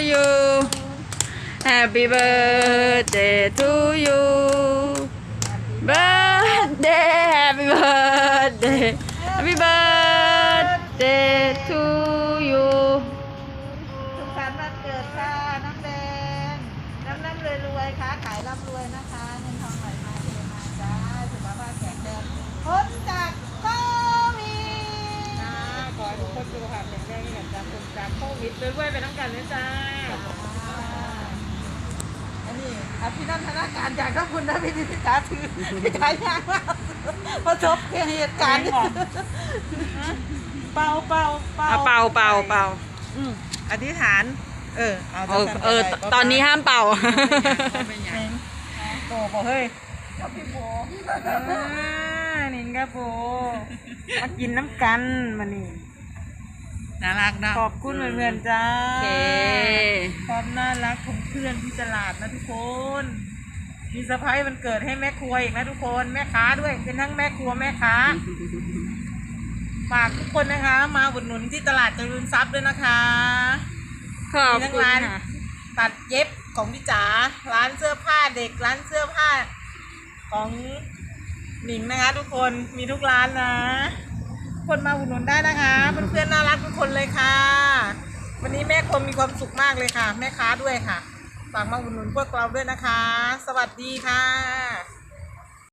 you Happy birthday to you birthday Happy birthday Happy birthday to you สุขสันต์วันเกิดค่ะน้ำแดงน้ำน้ำรวยรวยๆค่ะขายร่ำรวยนะคะเงินทองไหลมาเทมาจ้าสุขภาพแข็งแรงพ้นจากโควิดจ้าขอให้ทุกคนสุขภาพแข็งแรง นี่แหละจ้าคนจากโควิดด้วยๆไปทั้งกันเลยจ้าอันนี้อภินันทนาการจากท่านคุณนะพี่นิติจ๋าถือพี่จ๋ายากมากประสบเหตุการณ์เป่าเป่าเป่าเอาเป่าเป่าเป่าอืมอธิษฐาน เออเอาเออเออ ตอนนี้ห้ามเป่าโตบอกเฮ้ยอ่านิงกะโปมากินน้ำกันมานี่ น่ารักนะขอบคุณเพื่อนๆจ้าโอเคความน่ารักของเพื่อนที่ตลาดนะทุกคนมีเซอร์ไพรส์วันเกิดให้แม่ครัวอีกนะทุกคนแม่ค้าด้วยเป็นทั้งแม่ครัวแม่ค้าฝากทุกคนนะคะ มาอุดหนุนที่ตลาดเจริญทรัพย์ด้วยนะคะขอบมีทั้งคุณร้านค่ะตัดเย็บของพี่จ๋าร้านเสื้อผ้าเด็กร้านเสื้อผ้าของหนิงนะคะ ทุกคนมีทุกร้านนะ คนมาอุดหนุนได้นะคะเพื่อนๆน่ารักทุกคนเลยค่ะ วันนี้แม่คมมีความสุขมากเลยค่ะ แม่ค้าด้วยค่ะฝากมาอุดหนุนพวกเราด้วยนะคะ สวัสดีค่ะ